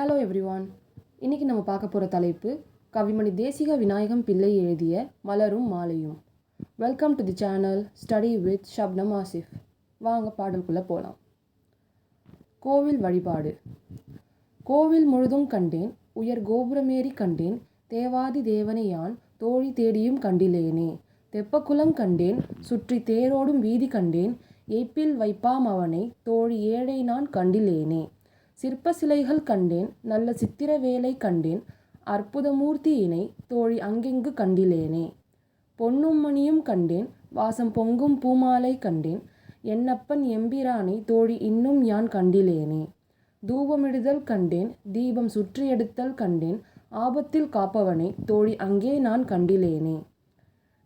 Hello everyone இன்றைக்கி நம்ம பார்க்க போகிற தலைப்பு கவிமணி தேசிக விநாயகம் பிள்ளை எழுதிய மலரும் மாலையும். Welcome to the channel study with Shabnam Asif வாங்க பாடலுக்குள்ளே போகலாம் கோவில் வழிபாடு. கோவில் முழுதும் கண்டேன் உயர் கோபுரமேறி கண்டேன் தேவாதி தேவனையான் தோழி தேடியும் கண்டிலேனே. தெப்பக்குளம் கண்டேன் சுற்றி தேரோடும் வீதி கண்டேன் எய்ப்பில் வைப்பாம் அவனை தோழி ஏழை நான் கண்டிலேனே. சிற்ப சிலைகள் கண்டேன் நல்ல சித்திர வேலை கண்டேன் அற்புதமூர்த்தியினை தோழி அங்கெங்கு கண்டிலேனே. பொன்னும் மணியும் கண்டேன் வாசம் பொங்கும் பூமாலை கண்டேன் என்னப்பன் எம்பிரானை தோழி இன்னும் யான் கண்டிலேனே. தூபமிடுதல் கண்டேன் தீபம் சுற்றி எடுத்தல் கண்டேன் ஆபத்தில் காப்பவனை தோழி அங்கே நான் கண்டிலேனே.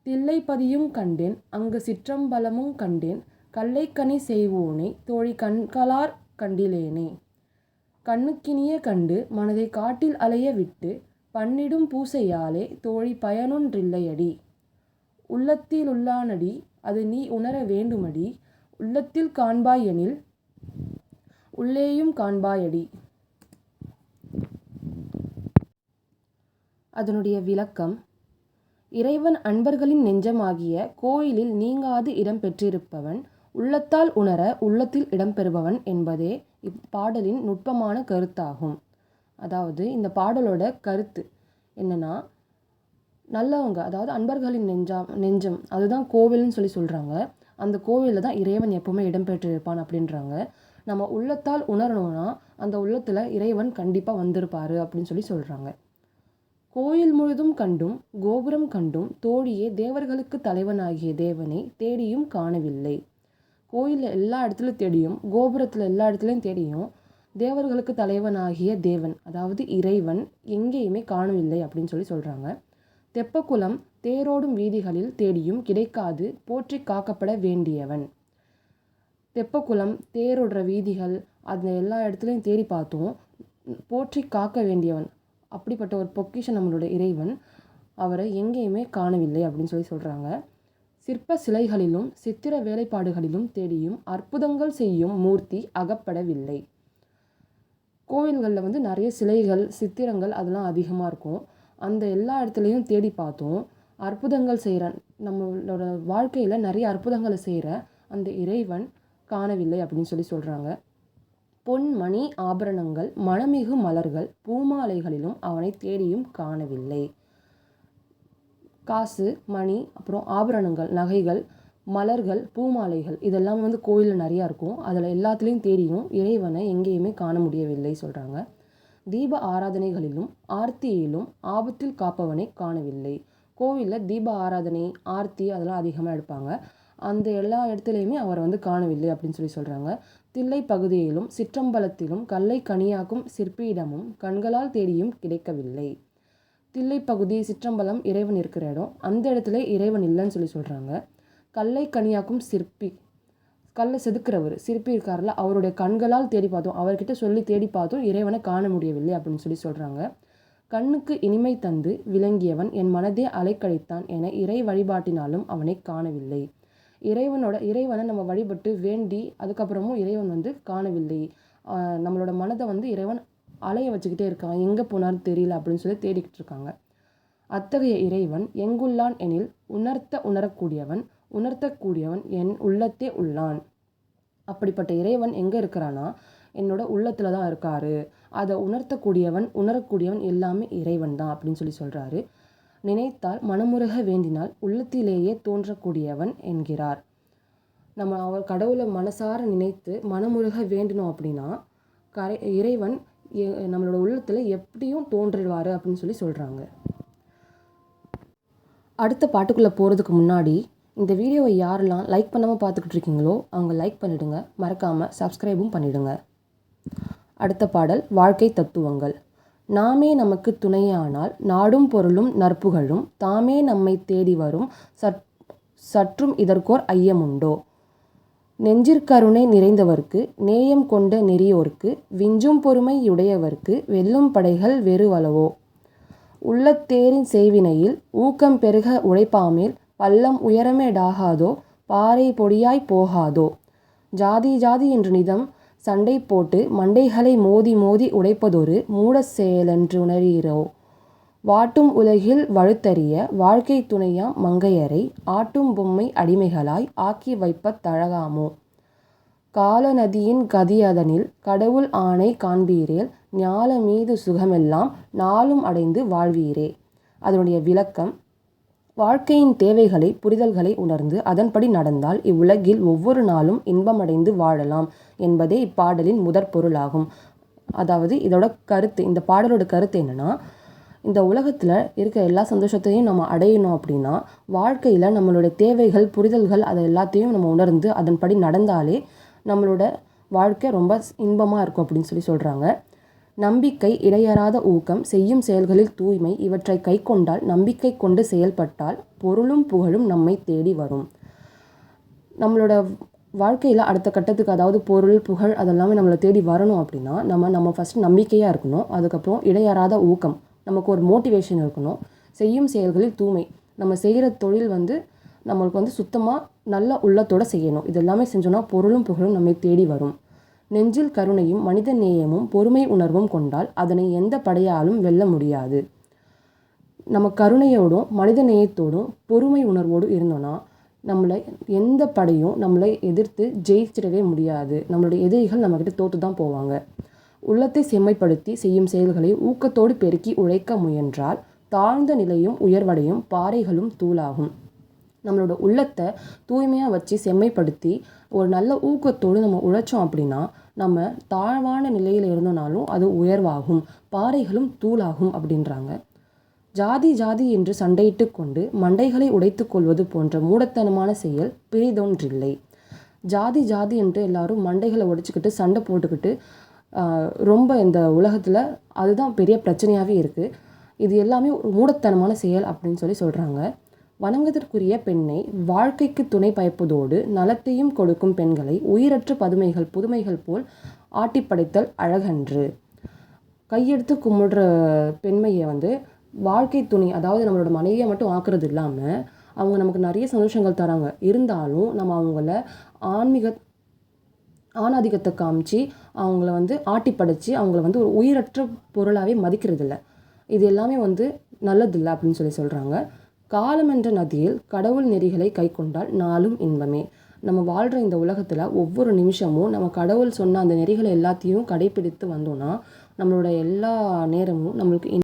தில்லை பதியும் கண்டேன் அங்கு சிற்றம்பலமும் கண்டேன் கல்லைக்கனி செய்வோனை தோழி கண்களார் கண்டிலேனே. கண்ணுக்கினிய கண்டு மனதை காட்டில் அலைய விட்டு பண்ணிடும் பூசையாலே தோழி பயனொன்றில்லையடி. உள்ளத்திலுள்ளானடி அது நீ உணர வேண்டுமடி. உள்ளத்தில் காண்பாய் எனில் உள்ளேயும் காண்பாயடி. அதனுடைய விளக்கம் இறைவன் அன்பர்களின் நெஞ்சமாகிய கோயிலில் நீங்காது இடம் பெற்றிருப்பவன் உள்ளத்தால் உணர உள்ளத்தில் இடம்பெறுபவன் என்பதே இப்பாடலின் நுட்பமான கருத்தாகும். அதாவது இந்த பாடலோட கருத்து என்னன்னா நல்லவங்க அதாவது அன்பர்களின் நெஞ்சாம் நெஞ்சம் அதுதான் கோவில்னு சொல்லி சொல்கிறாங்க அந்த கோவிலில் தான் இறைவன் எப்போவுமே இடம்பெற்றிருப்பான் அப்படின்றாங்க. நம்ம உள்ளத்தால் உணரணும்னா அந்த உள்ளத்தில் இறைவன் கண்டிப்பாக வந்திருப்பார் அப்படின்னு சொல்லி சொல்கிறாங்க கோயில் முழுதும் கண்டும் கோபுரம் கண்டும் தோழியே தேவர்களுக்கு தலைவனாகிய தேவனை தேடியும் காணவில்லை. கோயிலில் எல்லா இடத்துலையும் தேடியும் கோபுரத்தில் எல்லா இடத்துலையும் தேடியும் தேவர்களுக்கு தலைவனாகிய தேவன் அதாவது இறைவன் எங்கேயுமே காணவில்லை அப்படின்னு சொல்லி சொல்கிறாங்க தெப்பக்குளம் தேரோடும் வீதிகளில் தேடியும் கிடைக்காது போற்றி காக்கப்பட வேண்டியவன். தெப்பக்குளம் தேரோடுற வீதிகள் அந்த எல்லா இடத்துலையும் தேடி பார்த்தோம். போற்றி காக்க வேண்டியவன் அப்படிப்பட்ட ஒரு பொக்கிஷன் நம்மளோட இறைவன். அவரை எங்கேயுமே காணவில்லை அப்படின்னு சொல்லி சொல்கிறாங்க சிற்ப சிலைகளிலும் சித்திர வேலைப்பாடுகளிலும் தேடியும் அற்புதங்கள் செய்யும் மூர்த்தி அகப்படவில்லை. கோவில்களில் வந்து நிறைய சிலைகள் சித்திரங்கள் அதெல்லாம் அதிகமாக இருக்கும். அந்த எல்லா இடத்துலையும் தேடி பார்த்தோம். அற்புதங்கள் செய்கிற நம்மளோட வாழ்க்கையில் நிறைய அற்புதங்களை செய்கிற அந்த இறைவன் காணவில்லை அப்படின்னு சொல்லி சொல்கிறாங்க பொன் மணி ஆபரணங்கள் மணமிகு மலர்கள் பூமாலைகளிலும் அவனை தேடியும் காணவில்லை. காசு மணி அப்புறம் ஆபரணங்கள் நகைகள் மலர்கள் பூமாலைகள் இதெல்லாம் வந்து கோயிலில் நிறையா இருக்கும். அதில் எல்லாத்துலேயும் தேடியும் இறைவனை எங்கேயுமே காண முடியவில்லை சொல்கிறாங்க தீப ஆராதனைகளிலும் ஆர்த்தியிலும் ஆபத்தில் காப்பவனை காணவில்லை. கோவிலில் தீப ஆராதனை ஆர்த்தி அதெல்லாம் அதிகமாக எடுப்பாங்க. அந்த எல்லா இடத்துலையுமே அவரை வந்து காணவில்லை அப்படின்னு சொல்லி சொல்கிறாங்க தில்லை பகுதியிலும் சிற்றம்பலத்திலும் கல்லை கனியாக்கும் சிற்பியிடமும் கண்களால் தேடியும் கிடைக்கவில்லை. தில்லை பகுதி சிற்றம்பலம் இறைவன் இருக்கிற இடம். அந்த இடத்துல இறைவன் இல்லைன்னு சொல்லி சொல்கிறாங்க கல்லை கனியாக்கும் சிற்பி. கல்லை செதுக்கிறவர். சிற்பி இருக்கார்ல அவருடைய கண்களால் தேடி பார்த்தோம். அவர்கிட்ட சொல்லி தேடி பார்த்தோம் இறைவனை காண முடியவில்லை அப்படின்னு சொல்லி சொல்கிறாங்க கண்ணுக்கு இனிமை தந்து விளங்கியவன் என் மனதே அலைக்கழித்தான் என இறை வழிபாட்டினாலும் அவனை காணவில்லை. இறைவனோட இறைவனை நம்ம வழிபட்டு வேண்டி அதுக்கப்புறமும் இறைவன் வந்து காணவில்லை. நம்மளோட மனதை வந்து இறைவன் அலைய வச்சுக்கிட்டே இருக்கான். எங்கே போனாலும் தெரியல அப்படின்னு சொல்லி தேடிக்கிட்டு இருக்காங்க. அத்தகைய இறைவன் எங்குள்ளான் எனில் உணர்த்த உணரக்கூடியவன் உணர்த்தக்கூடியவன் என் உள்ளத்தே உள்ளான். அப்படிப்பட்ட இறைவன் எங்கே இருக்கிறானா? என்னோட உள்ளத்தில் தான் இருக்காரு. அதை உணர்த்தக்கூடியவன் உணரக்கூடியவன் எல்லாமே இறைவன் தான் அப்படின்னு சொல்லி சொல்கிறாரு நினைத்தால் மனமுருக வேண்டினால் உள்ளத்திலேயே தோன்றக்கூடியவன் என்கிறார். நம்ம அவர் கடவுளை மனசார நினைத்து மனமுருக வேண்டினோம் அப்படின்னா கரை இறைவன் நம்மளோட உள்ளத்தில் எப்படியும் தோன்றிடுவார் அப்படின்னு சொல்லி சொல்கிறாங்க அடுத்த பாட்டுக்குள்ளே போகிறதுக்கு முன்னாடி இந்த வீடியோவை யாரெல்லாம் லைக் பண்ணாமல் பார்த்துக்கிட்டு இருக்கீங்களோ அவங்க லைக் பண்ணிவிடுங்க மறக்காமல் சப்ஸ்கிரைபும் பண்ணிவிடுங்க அடுத்த பாடல் வாழ்க்கை தத்துவங்கள். நாமே நமக்கு துணையானால் நாடும் பொருளும் நற்புகழும். தாமே நம்மை தேடி வரும். சற் சற்றும் இதற்கோர் ஐயமுண்டோ? நெஞ்சிற்கருணை நிறைந்தவர்க்கு நேயம் கொண்ட நெறியோர்க்கு விஞ்சும் பொறுமையுடையவர்க்கு வெல்லும் படைகள் வெறுவளவோ உள்ளத்தேரின் செய்வினையில் ஊக்கம் பெருக உழைப்பாமேல் பள்ளம் உயரமேடாகாதோ பாறை பொடியாய் போகாதோ? ஜாதி ஜாதி என்று நிதம் சண்டை போட்டு மண்டைகளை மோதி மோதி உடைப்பதொரு மூடச் செயலென்றுணரீரோ வாட்டும் உலகில் வழுத்தரிய வாழ்க்கைத் துணையாம் மங்கையரை ஆட்டும் பொம்மை அடிமைகளாய் ஆக்கி வைப்பத் தழகாமோ? காலநதியின் கதியதனில் கடவுள் ஆணை காண்பீரேல் ஞாலமீது சுகமெல்லாம் நாளும் அடைந்து வாழ்வீரே. அதனுடைய விளக்கம் வாழ்க்கையின் தேவைகளை புரிதல்களை உணர்ந்து அதன்படி நடந்தால் இவ்வுலகில் ஒவ்வொரு நாளும் இன்பமடைந்து வாழலாம் என்பதே இப்பாடலின் முதற் பொருளாகும். அதாவது இதோட கருத்து இந்த பாடலோட கருத்து என்னன்னா இந்த உலகத்தில் இருக்க எல்லா சந்தோஷத்தையும் நம்ம அடையணும் அப்படின்னா வாழ்க்கையில் நம்மளுடைய தேவைகள் புரிதல்கள் அதை எல்லாத்தையும் நம்ம உணர்ந்து அதன்படி நடந்தாலே நம்மளோட வாழ்க்கை ரொம்ப இன்பமாக இருக்கும் அப்படின்னு சொல்லி சொல்கிறாங்க நம்பிக்கை இடையறாத ஊக்கம் செய்யும் செயல்களில் தூய்மை இவற்றை கைக்கொண்டால் நம்பிக்கை கொண்டு செயல்பட்டால் பொருளும் புகழும் நம்மை தேடி வரும். நம்மளோட வாழ்க்கையில் அடுத்த கட்டத்துக்கு அதாவது பொருள் புகழ் அதெல்லாமே நம்மளை தேடி வரணும் அப்படின்னா நம்ம நம்ம ஃபஸ்ட் நம்பிக்கையாக இருக்கணும். அதுக்கப்புறம் இடையறாத ஊக்கம் நமக்கு ஒரு மோட்டிவேஷன் இருக்கணும். செய்யும் செயல்களில் தூய்மை. நம்ம செய்கிற தொழில் வந்து நம்மளுக்கு வந்து சுத்தமாக நல்ல உள்ளத்தோடு செய்யணும். இது எல்லாமே செஞ்சோன்னா பொருளும் புகழும் நம்மை தேடி வரும். நெஞ்சில் கருணையும் மனித நேயமும் பொறுமை உணர்வும் கொண்டால் அதனை எந்த படையாலும் வெல்ல முடியாது. நம்ம கருணையோடும் மனித நேயத்தோடும் பொறுமை உணர்வோடும் இருந்தோன்னா நம்மளை எந்த படையும் நம்மளை எதிர்த்து ஜெயிச்சிடவே முடியாது. நம்மளுடைய எதிரிகள் நம்மக்கிட்ட தோற்று தான் போவாங்க. உள்ளத்தை செம்மைப்படுத்தி செய்யும் செயல்களை ஊக்கத்தோடு பெருக்கி உழைக்க முயன்றால் தாழ்ந்த நிலையும் உயர்வடையும் பாறைகளும் தூளாகும். நம்மளோட உள்ளத்தை தூய்மையாக வச்சு செம்மைப்படுத்தி ஒரு நல்ல ஊக்கத்தோடு நம்ம உழைச்சோம் அப்படின்னா நம்ம தாழ்வான நிலையில் இருந்தோனாலும் அது உயர்வாகும் பாறைகளும் தூளாகும் அப்படின்றாங்க. ஜாதி ஜாதி என்று சண்டையிட்டு கொண்டு மண்டைகளை உடைத்து கொள்வது போன்ற மூடத்தனமான செயல் பிரிதொன்றில்லை ஜாதி ஜாதி என்று எல்லாரும் மண்டைகளை உடைச்சிக்கிட்டு சண்டை போட்டுக்கிட்டு ரொம்ப இந்த உலகத்தில் அதுதான் பெரிய பிரச்சனையாகவே இருக்குது இது எல்லாமே ஒரு மூடத்தனமான செயல் அப்படின்னு சொல்லி சொல்கிறாங்க வணங்குதற்குரிய பெண்ணை வாழ்க்கைக்கு துணை பயப்பதோடு நலத்தையும் கொடுக்கும் பெண்களை உயிரற்ற பதுமைகள் புதுமைகள் போல் ஆட்டிப்படைத்தல் அழகன்று. கையெடுத்து கும்பிடுற பெண்மையை வந்து வாழ்க்கை துணை அதாவது நம்மளோட மனைவியை மட்டும் ஆக்குறது இல்லாமல் அவங்க நமக்கு நிறைய சந்தோஷங்கள் தராங்க. இருந்தாலும் நம்ம அவங்கள ஆன்மீக ஆணாதிக்கத்தை காமிச்சு அவங்கள வந்து ஆட்டி அவங்கள வந்து ஒரு உயிரற்ற பொருளாகவே மதிக்கிறதில்ல. இது எல்லாமே வந்து நல்லதில்லை அப்படின்னு சொல்லி சொல்கிறாங்க காலம் என்ற நதியில் கடவுள் நெறிகளை கை கொண்டால் நாளும் இன்பமே. நம்ம வாழ்கிற இந்த உலகத்தில் ஒவ்வொரு நிமிஷமும் நம்ம கடவுள் சொன்ன அந்த நெறிகளை எல்லாத்தையும் கடைப்பிடித்து வந்தோம்னா நம்மளோட எல்லா நேரமும் நம்மளுக்கு